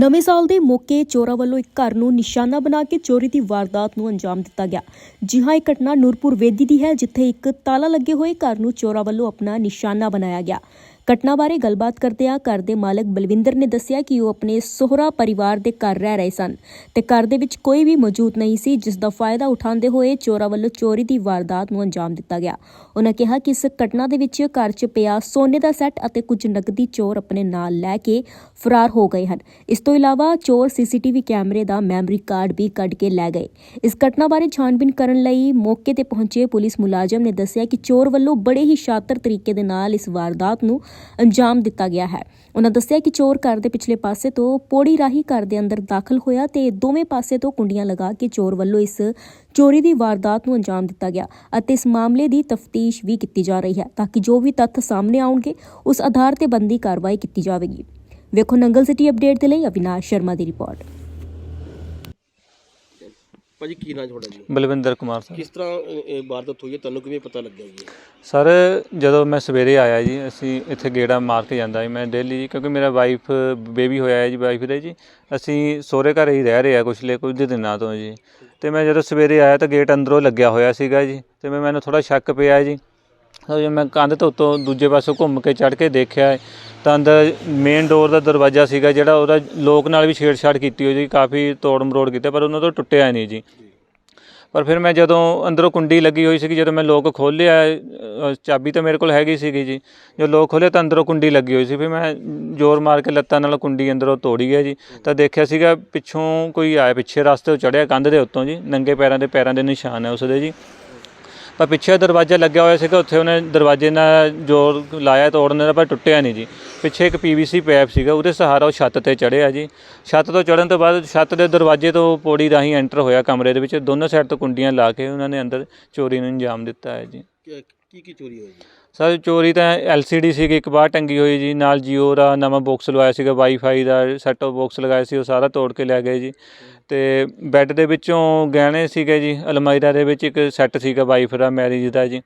ਨਵੇਂ ਸਾਲ ਦੇ ਮੌਕੇ ਚੋਰਾਂ ਵੱਲੋਂ ਇੱਕ ਘਰ ਨੂੰ ਨਿਸ਼ਾਨਾ ਬਣਾ ਕੇ ਚੋਰੀ ਦੀ ਵਾਰਦਾਤ ਨੂੰ ਅੰਜਾਮ ਦਿੱਤਾ ਗਿਆ। ਜੀ ਹਾਂ ਇਹ ਘਟਨਾ ਨੂਰਪੁਰ ਵੇਦੀ ਦੀ ਹੈ, ਜਿੱਥੇ ਇੱਕ ਤਾਲਾ ਲੱਗੇ ਹੋਏ ਘਰ ਨੂੰ ਚੋਰਾਂ ਵੱਲੋਂ ਆਪਣਾ ਨਿਸ਼ਾਨਾ ਬਣਾਇਆ ਗਿਆ। ਘਟਨਾ ਬਾਰੇ ਗੱਲਬਾਤ ਕਰਦਿਆਂ ਘਰ ਦੇ ਮਾਲਕ ਬਲਵਿੰਦਰ ਨੇ ਦੱਸਿਆ ਕਿ ਉਹ ਆਪਣੇ ਸਹੁਰਾ ਪਰਿਵਾਰ ਦੇ ਘਰ ਰਹਿ ਰਹੇ ਸਨ ਤੇ ਘਰ ਦੇ ਵਿੱਚ ਕੋਈ ਵੀ ਮੌਜੂਦ ਨਹੀਂ ਸੀ, ਜਿਸ ਦਾ ਫਾਇਦਾ ਉਠਾਉਂਦੇ ਹੋਏ ਚੋਰਾਂ ਵੱਲੋਂ ਚੋਰੀ ਦੀ ਵਾਰਦਾਤ ਨੂੰ ਅੰਜਾਮ ਦਿੱਤਾ ਗਿਆ। ਉਹਨਾਂ ਕਿਹਾ ਕਿ ਇਸ ਘਟਨਾ ਦੇ ਵਿੱਚ ਘਰ 'ਚ ਪਿਆ ਸੋਨੇ ਦਾ ਸੈੱਟ ਅਤੇ ਕੁਝ ਨਕਦੀ ਚੋਰ ਆਪਣੇ ਨਾਲ ਲੈ ਕੇ ਫਰਾਰ ਹੋ ਗਏ ਹਨ। ਇਸ ਤੋਂ ਇਲਾਵਾ ਚੋਰ ਸੀਸੀਟੀਵੀ ਕੈਮਰੇ ਦਾ ਮੈਮਰੀ ਕਾਰਡ ਵੀ ਕੱਢ ਕੇ ਲੈ ਗਏ। ਇਸ ਘਟਨਾ ਬਾਰੇ ਛਾਣਬੀਨ ਕਰਨ ਲਈ ਮੌਕੇ ਤੇ ਪਹੁੰਚੇ ਪੁਲਿਸ ਮੁਲਾਜ਼ਮ ਨੇ ਦੱਸਿਆ ਕਿ ਚੋਰ ਵੱਲੋਂ ਬੜੇ ਹੀ ਸ਼ਾਤਰ ਤਰੀਕੇ ਦੇ ਨਾਲ ਇਸ ਵਾਰਦਾਤ ਨੂੰ ਅੰਜਾਮ ਦਿੱਤਾ ਗਿਆ ਹੈ। ਉਹਨਾਂ ਦੱਸਿਆ ਕਿ ਚੋਰ ਘਰ ਦੇ ਪਿਛਲੇ ਪਾਸੇ ਤੋਂ ਪੌੜੀ ਰਾਹੀਂ ਘਰ ਦੇ ਅੰਦਰ ਦਾਖਲ ਹੋਇਆ ਤੇ ਦੋਵੇਂ ਪਾਸੇ ਤੋਂ ਕੁੰਡੀਆਂ ਲਗਾ ਕੇ ਚੋਰ ਵੱਲੋਂ ਇਸ ਚੋਰੀ ਦੀ ਵਾਰਦਾਤ ਨੂੰ ਅੰਜਾਮ ਦਿੱਤਾ ਗਿਆ ਅਤੇ ਇਸ ਮਾਮਲੇ ਦੀ ਤਫਤੀਸ਼ ਵੀ ਕੀਤੀ ਜਾ ਰਹੀ ਹੈ ਤਾਂ ਕਿ ਜੋ ਵੀ ਤੱਥ ਸਾਹਮਣੇ ਆਉਣਗੇ, ਉਸ ਆਧਾਰ ਤੇ ਬੰਦੀ ਕਾਰਵਾਈ ਕੀਤੀ ਜਾਵੇਗੀ। ਵੇਖੋ ਨੰਗਲ ਸਿਟੀ ਅਪਡੇਟ ਦੇ ਲਈ ਅਵਿਨਾਸ਼ ਸ਼ਰਮਾ ਦੀ ਰਿਪੋਰਟ। ਭਾਜੀ ਕੀ ਨਾਂ ਤੁਹਾਡਾ ਜੀ? ਬਲਵਿੰਦਰ ਕੁਮਾਰ ਸਰ। ਕਿਸ ਤਰ੍ਹਾਂ ਇਹ- ਇਹ ਵਾਰਦਾਤ ਹੋਈ ਹੈ? ਤੁਹਾਨੂੰ ਕਿਵੇਂ ਪਤਾ ਲੱਗਿਆ ਜੀ? ਸਰ ਜਦੋਂ ਮੈਂ ਸਵੇਰੇ ਆਇਆ ਜੀ ਅਸੀਂ ਇੱਥੇ ਗੇੜਾ ਮਾਰ ਕੇ ਜਾਂਦਾ ਜੀ ਮੈਂ ਡੇਲੀ ਜੀ ਕਿਉਂਕਿ ਮੇਰਾ ਵਾਈਫ ਬੇਬੀ ਹੋਇਆ ਹੈ ਜੀ ਵਾਈਫ ਦੇ ਜੀ। ਅਸੀਂ ਸਹੁਰੇ ਘਰ ਹੀ ਰਹਿ ਰਹੇ ਆ ਕੁਛ ਲੈ ਕੁਝ ਦਿਨਾਂ ਤੋਂ ਜੀ। ਤੇ ਮੈਂ ਜਦੋਂ ਸਵੇਰੇ ਆਇਆ ਤਾਂ ਗੇਟ ਅੰਦਰੋਂ ਲੱਗਿਆ ਹੋਇਆ ਸੀਗਾ ਜੀ ਤੇ ਮੈਂ ਮੈਨੂੰ ਥੋੜਾ ਸ਼ੱਕ ਪਿਆ ਜੀ। ਜੇ ਮੈਂ ਕੰਧ ਤੋਂ ਉੱਤੋਂ ਦੂਜੇ ਪਾਸੋਂ ਘੁੰਮ ਕੇ ਚੜ੍ਹ ਕੇ ਦੇਖਿਆ, ਤਾਂ ਅੰਦਰ ਮੇਨ ਡੋਰ ਦਾ ਦਰਵਾਜ਼ਾ ਸੀਗਾ ਜਿਹੜਾ ਉਹਦਾ ਲੋਕ ਨਾਲ ਵੀ ਛੇੜਛਾੜ ਕੀਤੀ ਹੋਈ ਜੀ ਕਾਫੀ ਤੋੜ ਮਰੋੜ ਕੀਤਾ, ਪਰ ਉਹਨਾਂ ਤੋਂ ਟੁੱਟਿਆ ਨਹੀਂ ਜੀ। ਪਰ ਫਿਰ ਮੈਂ ਜਦੋਂ ਅੰਦਰੋਂ ਕੁੰਡੀ ਲੱਗੀ ਹੋਈ ਸੀਗੀ, ਜਦੋਂ ਮੈਂ ਲੋਕ ਖੋਲ੍ਹਿਆ ਚਾਬੀ ਤਾਂ ਮੇਰੇ ਕੋਲ ਹੈਗੀ ਸੀਗੀ ਜੀ। ਜਦੋਂ ਲੋਕ ਖੋਲ੍ਹਿਆ ਤਾਂ ਅੰਦਰੋਂ ਕੁੰਡੀ ਲੱਗੀ ਹੋਈ ਸੀ, ਫਿਰ ਮੈਂ ਜ਼ੋਰ ਮਾਰ ਕੇ ਲੱਤਾਂ ਨਾਲ ਕੁੰਡੀ ਅੰਦਰੋਂ ਤੋੜੀ ਹੈ ਜੀ। ਤਾਂ ਦੇਖਿਆ ਸੀਗਾ ਪਿੱਛੋਂ ਕੋਈ ਆਇਆ, ਪਿੱਛੇ ਰਸਤੇ ਤੋਂ ਚੜਿਆ ਕੰਧ ਦੇ ਉੱਤੋਂ ਜੀ, ਨੰਗੇ ਪੈਰਾਂ ਦੇ ਪੈਰਾਂ ਦੇ ਨਿਸ਼ਾਨ ਹੈ ਉਸਦੇ ਜੀ। ਪਰ ਪਿੱਛੇ ਦਰਵਾਜ਼ਾ ਲੱਗਿਆ ਹੋਇਆ ਸੀਗਾ, ਉੱਥੇ ਉਹਨੇ ਦਰਵਾਜ਼ੇ ਨਾਲ ਜ਼ੋਰ ਲਾਇਆ ਤੋੜਨ ਦਾ ਪਰ ਟੁੱਟਿਆ ਨਹੀਂ ਜੀ। ਪਿੱਛੇ ਇੱਕ ਪੀਵੀਸੀ ਪਾਈਪ ਸੀਗਾ, ਉਹਦੇ ਸਹਾਰਾ ਉਹ ਛੱਤ ਤੇ ਚੜਿਆ ਜੀ। ਛੱਤ ਤੋਂ ਚੜਨ ਤੋਂ ਬਾਅਦ ਛੱਤ ਦੇ ਦਰਵਾਜ਼ੇ ਤੋਂ ਪੌੜੀ ਰਾਹੀਂ ਐਂਟਰ ਹੋਇਆ ਕਮਰੇ ਦੇ ਵਿੱਚ। ਦੋਨੋਂ ਸਾਈਡ ਤੋਂ ਕੁੰਡੀਆਂ ਲਾ ਕੇ ਉਹਨਾਂ ਨੇ ਅੰਦਰ ਚੋਰੀ ਨੂੰ ਅੰਜਾਮ ਦਿੱਤਾ ਹੈ ਜੀ। ਕੀ ਕੀ ਚੋਰੀ ਹੋਈ ਸਰ, ਚੋਰੀ ਤਾਂ ਐਲਸੀਡੀ ਸੀਗੀ, ਇੱਕ ਬਾਹਰ ਟੰਗੀ ਹੋਈ ਜੀ, ਨਾਲ ਜੀਓ ਦਾ ਨਵਾਂ ਬਾਕਸ ਲਵਾਇਆ ਸੀਗਾ ਵਾਈਫਾਈ ਦਾ ਸੈੱਟ ਆਫ ਬਾਕਸ ਲਗਾਇਆ ਸੀ, ਉਹ ਸਾਰਾ ਤੋੜ ਕੇ ਲੈ ਗਏ ਜੀ। ਤੇ ਬੈੱਡ ਦੇ ਵਿੱਚੋਂ ਗਹਿਣੇ ਸੀਗੇ ਜੀ ਅਲਮਾਈਰਾ ਦੇ ਵਿੱਚ ਇੱਕ ਸੈੱਟ ਸੀਗਾ ਵਾਈਫ ਦਾ ਮੈਰਿਜ ਦਾ ਜੀ।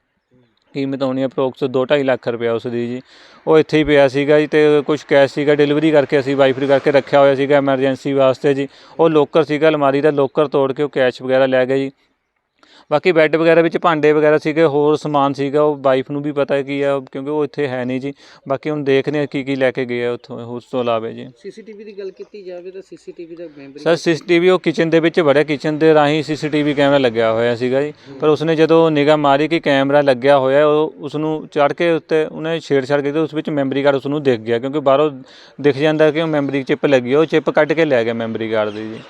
ਕੀਮਤ ਹੋਣੀ ਅਪਰੋਕਸ 2.5 ਲੱਖ ਰੁਪਇਆ ਉਸ ਦੀ ਜੀ। ਉਹ ਇੱਥੇ ਹੀ ਪਿਆ ਸੀਗਾ ਜੀ, ਤੇ ਕੁਝ ਕੈਸ਼ ਸੀਗਾ ਡਿਲੀਵਰੀ ਕਰਕੇ ਅਸੀਂ ਵਾਈਫ ਕਰਕੇ ਰੱਖਿਆ ਹੋਇਆ ਸੀਗਾ ਐਮਰਜੈਂਸੀ ਵਾਸਤੇ ਜੀ। ਉਹ ਲੋਕਰ ਸੀਗਾ, ਅਲਮਾਰੀ ਦਾ ਲੋਕਰ ਤੋੜ ਕੇ ਉਹ ਕੈਸ਼ ਵਗੈਰਾ ਲੈ ਗਏ ਜੀ। ਬਾਕੀ ਬੈੱਡ ਵਗੈਰਾ ਵਿੱਚ ਭਾਂਡੇ ਵਗੈਰਾ ਸੀਗੇ ਹੋਰ ਸਮਾਨ ਸੀਗਾ ਉਹ ਵਾਈਫ ਨੂੰ ਵੀ ਪਤਾ ਕੀ ਆ ਕਿਉਂਕਿ ਉਹ ਇੱਥੇ ਹੈ ਨਹੀਂ ਜੀ। ਬਾਕੀ ਹੁਣ ਦੇਖਦੇ ਆ ਕੀ ਕੀ ਲੈ ਕੇ ਗਏ ਆ ਉੱਥੋਂ ਉਸ ਤੋਂ ਇਲਾਵਾ ਜੀ। ਸੀਸੀਟੀਵੀ ਦੀ ਗੱਲ ਕੀਤੀ ਜਾਵੇ ਤਾਂ ਸੀਸੀਟੀਵੀ ਦਾ ਮੈਮਰੀ ਸਰ ਸੀਸੀਟੀਵੀ ਉਹ ਕਿਚਨ ਦੇ ਵਿੱਚ ਵੜਿਆ ਕਿਚਨ ਦੇ ਰਾਹੀਂ ਸੀਸੀਟੀਵੀ ਕੈਮਰਾ ਲੱਗਿਆ ਹੋਇਆ ਸੀਗਾ ਜੀ। ਪਰ ਉਸਨੇ ਜਦੋਂ ਨਿਗਾਹ ਮਾਰੀ ਕਿ ਕੈਮਰਾ ਲੱਗਿਆ ਹੋਇਆ ਉਹ ਉਸ ਨੂੰ ਚੜ ਕੇ ਉੱਤੇ ਉਹਨੇ ਛੇੜਛਾੜ ਕੀਤੀ ਉਸ ਵਿੱਚ ਮੈਮਰੀ ਕਾਰਡ ਉਸ ਨੂੰ ਦਿਖ ਗਿਆ ਕਿਉਂਕਿ ਬਾਹਰੋਂ ਦਿਖ ਜਾਂਦਾ ਕਿ ਉਹ ਮੈਮਰੀ ਚਿਪ ਲੱਗੀ ਉਹ ਚਿਪ ਕੱਢ ਕੇ ਲੈ ਗਿਆ ਮੈਮਰੀ ਕਾਰਡ ਦੀ ਜੀ।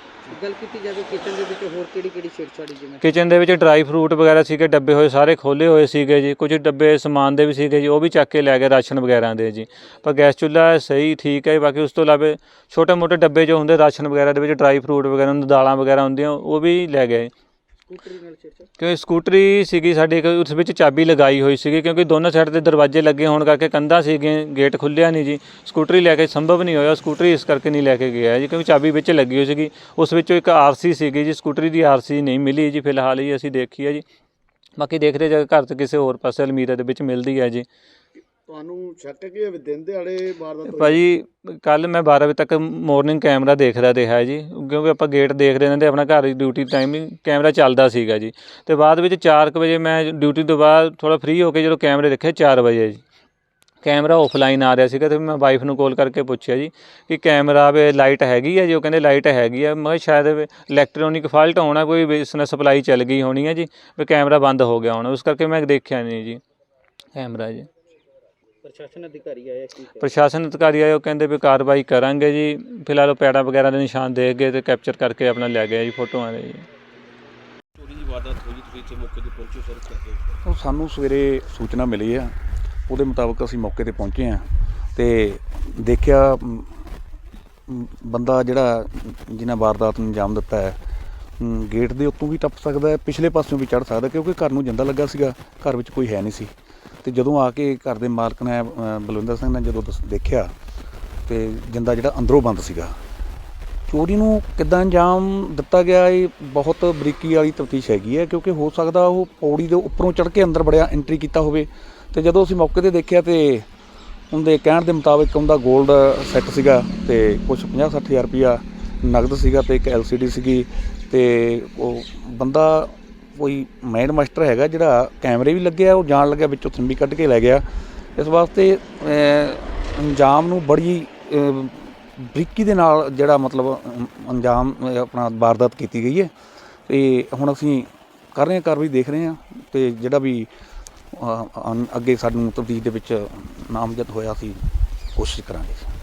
ਗੱਲ ਕੀਤੀ ਜਾਵੇ ਕਿਚਨ ਦੇ ਹੋਰ ਕਿਹੜੀ ਕਿਹੜੀ ਛੇੜਛਾੜੀ ਜਿਵੇਂ? ਕਿਚਨ ਦੇ ਵਿੱਚ ਡਰਾਈ ਫਰੂਟ ਵਗੈਰਾ ਸੀਗੇ, ਡੱਬੇ ਹੋਏ ਸਾਰੇ ਖੋਲੇ ਹੋਏ ਸੀਗੇ ਜੀ। ਕੁਝ ਡੱਬੇ ਸਮਾਨ ਦੇ ਵੀ ਸੀਗੇ ਜੀ, ਉਹ ਵੀ ਚੱਕ ਕੇ ਲੈ ਗਏ ਰਾਸ਼ਨ ਵਗੈਰਾ ਦੇ ਜੀ। ਪਰ ਗੈਸ ਚੁੱਲ੍ਹਾ ਸਹੀ, ਠੀਕ ਹੈ ਬਾਕੀ ਉਸ ਤੋਂ ਇਲਾਵਾ ਛੋਟੇ ਮੋਟੇ ਡੱਬੇ ਜੋ ਹੁੰਦੇ ਰਾਸ਼ਨ ਵਗੈਰਾ ਦੇ ਵਿੱਚ ਡਰਾਈ ਫਰੂਟ ਵਗੈਰਾ ਹੁੰਦੇ, ਦਾਲਾਂ ਵਗੈਰਾ ਹੁੰਦੀਆਂ, ਉਹ ਵੀ ਲੈ ਗਏ। ਸਕੂਟਰੀ ਨਾਲ ਛੇੜਛਾੜ ਕਿਉਂਕਿ ਸਕੂਟਰੀ ਸੀਗੀ ਸਾਡੀ ਇੱਕ, ਉਸ ਵਿੱਚ ਚਾਬੀ ਲਗਾਈ ਹੋਈ ਸੀਗੀ ਕਿਉਂਕਿ ਦੋਨੋਂ ਸਾਈਡ ਤੇ ਦਰਵਾਜ਼ੇ ਲੱਗੇ ਹੋਣ ਕਰਕੇ ਕੰਧਾਂ ਸੀਗੀਆਂ, ਗੇਟ ਖੁੱਲਿਆ ਨਹੀਂ ਜੀ। ਸਕੂਟਰੀ ਲੈ ਕੇ ਸੰਭਵ ਨਹੀਂ ਹੋਇਆ, ਸਕੂਟਰੀ ਇਸ ਕਰਕੇ ਨਹੀਂ ਲੈ ਕੇ ਗਿਆ ਜੀ, ਕਿਉਂਕਿ ਚਾਬੀ ਵਿੱਚ ਲੱਗੀ ਹੋਈ ਸੀਗੀ। ਉਸ ਵਿੱਚੋਂ ਇੱਕ ਆਰਸੀ ਸੀਗੀ ਜੀ, ਸਕੂਟਰੀ ਦੀ ਆਰਸੀ ਨਹੀਂ ਮਿਲੀ ਜੀ, ਫਿਲਹਾਲ ਹੀ ਅਸੀਂ ਦੇਖੀ ਹੈ ਜੀ। ਬਾਕੀ ਦੇਖਦੇ ਜੇ ਘਰ 'ਚ ਕਿਸੇ ਹੋਰ ਪਾਸੇ ਅਲਮੀਰਾ ਦੇ ਵਿੱਚ ਮਿਲਦੀ ਹੈ ਜੀ। ਤੁਹਾਨੂੰ ਸ਼ੱਕ ਹੈ ਕਿ ਦਿਨ ਦਿਹਾੜੇ ਵਾਰਦਾਤ ਹੋਈ? ਭਾਜੀ, ਕੱਲ ਮੈਂ 12 ਵਜੇ ਤੱਕ ਮਾਰਨਿੰਗ ਕੈਮਰਾ ਦੇਖਦਾ ਰਿਹਾ ਜੀ, ਕਿਉਂਕਿ ਆਪਾਂ ਗੇਟ ਦੇਖ ਰਹੇ ਨੇ ਆਪਣਾ ਘਰ ਦੀ ਡਿਊਟੀ ਟਾਈਮਿੰਗ ਕੈਮਰਾ ਚੱਲਦਾ ਸੀਗਾ ਜੀ। ਤੇ ਬਾਅਦ ਵਿੱਚ 4 ਵਜੇ ਮੈਂ ਡਿਊਟੀ ਤੋਂ ਬਾਅਦ ਥੋੜਾ ਫ੍ਰੀ ਹੋ ਕੇ ਜਦੋਂ ਕੈਮਰੇ ਦੇਖੇ 4 ਵਜੇ ਜੀ। ਕੈਮਰਾ ਆਫਲਾਈਨ ਆ ਰਿਹਾ ਸੀਗਾ, ਤੇ ਮੈਂ ਵਾਈਫ ਨੂੰ ਕਾਲ ਕਰਕੇ ਪੁੱਛਿਆ ਜੀ ਕਿ ਕੈਮਰਾ ਵੇ ਲਾਈਟ ਹੈਗੀ ਹੈ ਜੀ? ਉਹ ਕਹਿੰਦੇ ਲਾਈਟ ਹੈਗੀ ਆ। ਮੈਂ ਸ਼ਾਇਦ ਇਲੈਕਟ੍ਰੋਨਿਕ ਫਾਲਟ ਹੋਣਾ, ਕੋਈ ਬਿਜ਼ਨਸ ਸਪਲਾਈ ਚੱਲ ਗਈ ਹੋਣੀ ਹੈ ਜੀ, ਵੀ ਕੈਮਰਾ ਬੰਦ ਹੋ ਗਿਆ ਹੋਣਾ। ਉਸ ਕਰਕੇ ਮੈਂ ਦੇਖਿਆ ਨਹੀਂ ਜੀ ਕੈਮਰਾ ਜੀ। ਪ੍ਰਸ਼ਾਸਨ ਅਧਿਕਾਰੀ ਆਇਆ ਕੀ ਕਰ ਪ੍ਰਸ਼ਾਸਨ ਅਧਿਕਾਰੀ ਆਏ ਉਹ ਕਹਿੰਦੇ ਵੀ ਕਾਰਵਾਈ ਕਰਾਂਗੇ ਜੀ। ਫਿਲਹਾਲ ਉਹ ਪੈੜਾ ਵਗੈਰਾ ਦੇ ਨਿਸ਼ਾਨ ਦੇਖ ਗਏ ਤੇ ਕੈਪਚਰ ਕਰਕੇ ਆਪਣਾ ਲੈ ਗਏ ਜੀ ਫੋਟੋਆਂ ਦੇ ਜੀ। ਚੋਰੀ ਦੀ ਵਾਰਦਾਤ ਹੋਈ ਤੁਸੀਂ ਇੱਥੇ ਮੌਕੇ ਤੇ ਪਹੁੰਚੇ ਸਰ ਕਰਕੇ ਉਹ ਸਾਨੂੰ ਸਵੇਰੇ ਸੂਚਨਾ ਮਿਲੀ ਆ ਉਹਦੇ ਮੁਤਾਬਕ ਅਸੀਂ ਮੌਕੇ ਤੇ ਪਹੁੰਚੇ ਆ ਤੇ ਦੇਖਿਆ ਮ, ਮ, ਬੰਦਾ ਜਿਹੜਾ ਜਿਨ੍ਹਾਂ ਵਾਰਦਾਤ ਨੂੰ ਅੰਜਾਮ ਦਿੱਤਾ ਹੈ ਮ, ਗੇਟ ਦੇ ਉੱਤੋਂ ਵੀ ਟੱਪ ਸਕਦਾ ਹੈ ਪਿਛਲੇ ਪਾਸਿਓਂ ਵੀ ਚੜ ਸਕਦਾ ਕਿਉਂਕਿ ਘਰ ਨੂੰ ਜਿੰਦਾ ਲੱਗਾ ਸੀਗਾ ਘਰ ਵਿੱਚ ਕੋਈ ਹੈ ਨਹੀਂ ਸੀ। ਤੇ ਜਦੋਂ ਆ ਕੇ ਘਰ ਦੇ ਮਾਲਕ ਨੇ ਅ, ਬਲਵਿੰਦਰ ਸਿੰਘ ਨੇ ਜਦੋਂ ਦਸ- ਦੇਖਿਆ ਤੇ ਜਿੰਦਾ ਜਿਹੜਾ ਅੰਦਰੋਂ ਬੰਦ ਸੀਗਾ ਚੋਰੀ ਨੂੰ ਕਿੱਦਾਂ ਅੰਜਾਮ ਦਿੱਤਾ ਗਿਆ ਇਹ ਬਹੁਤ ਬਰੀਕੀ ਵਾਲੀ ਤਫਤੀਸ਼ ਹੈਗੀ ਹੈ ਕਿਉਂਕਿ ਹੋ ਸਕਦਾ ਉਹ ਪੌੜੀ ਦੇ ਉੱਪਰੋਂ ਚੜ੍ਹ ਕੇ ਅੰਦਰ ਬੜਿਆ ਐਂਟਰੀ ਕੀਤਾ ਹੋਵੇ। ਤੇ ਜਦੋਂ ਅਸੀਂ ਮੌਕੇ ਤੇ ਦੇਖਿਆ ਤੇ ਉਹਦੇ ਕਹਿਣ ਦੇ ਮੁਤਾਬਿਕ ਉਹਦਾ 골ਡ ਸੈੱਟ ਸੀਗਾ ਤੇ ਕੁਝ 50 60000 ਰੁਪਇਆ ਨਗਦ ਸੀਗਾ ਤੇ ਇੱਕ LCD ਸੀਗੀ ਤੇ ਉਹ ਬੰਦਾ ਕੋਈ ਮੈਨ ਮਾਸਟਰ ਹੈਗਾ ਜਿਹੜਾ ਕੈਮਰੇ ਵੀ ਲੱਗਿਆ ਉਹ ਜਾਣ ਲੱਗਿਆ ਵਿੱਚੋਂ ਥੰਬੀ ਕੱਢ ਕੇ ਲੈ ਗਿਆ। ਇਸ ਵਾਸਤੇ ਅੰਜਾਮ ਨੂੰ ਬੜੀ ਬਰੀਕੀ ਦੇ ਨਾਲ ਜਿਹੜਾ ਮਤਲਬ ਅੰਜਾਮ ਆਪਣਾ ਵਾਰਦਾਤ ਕੀਤੀ ਗਈ ਹੈ। ਤੇ ਹੁਣ ਅਸੀਂ ਕਰ ਰਹੇ ਹਾਂ ਕਾਰਵਾਈ, ਦੇਖ ਰਹੇ ਹਾਂ ਤੇ ਜਿਹੜਾ ਵੀ ਅੱਗੇ ਸਾਨੂੰ ਤਬਦੀਲ ਦੇ ਵਿੱਚ ਨਾਮਜ਼ਦ ਹੋਇਆ ਸੀ ਕੋਸ਼ਿਸ਼ ਕਰਾਂਗੇ।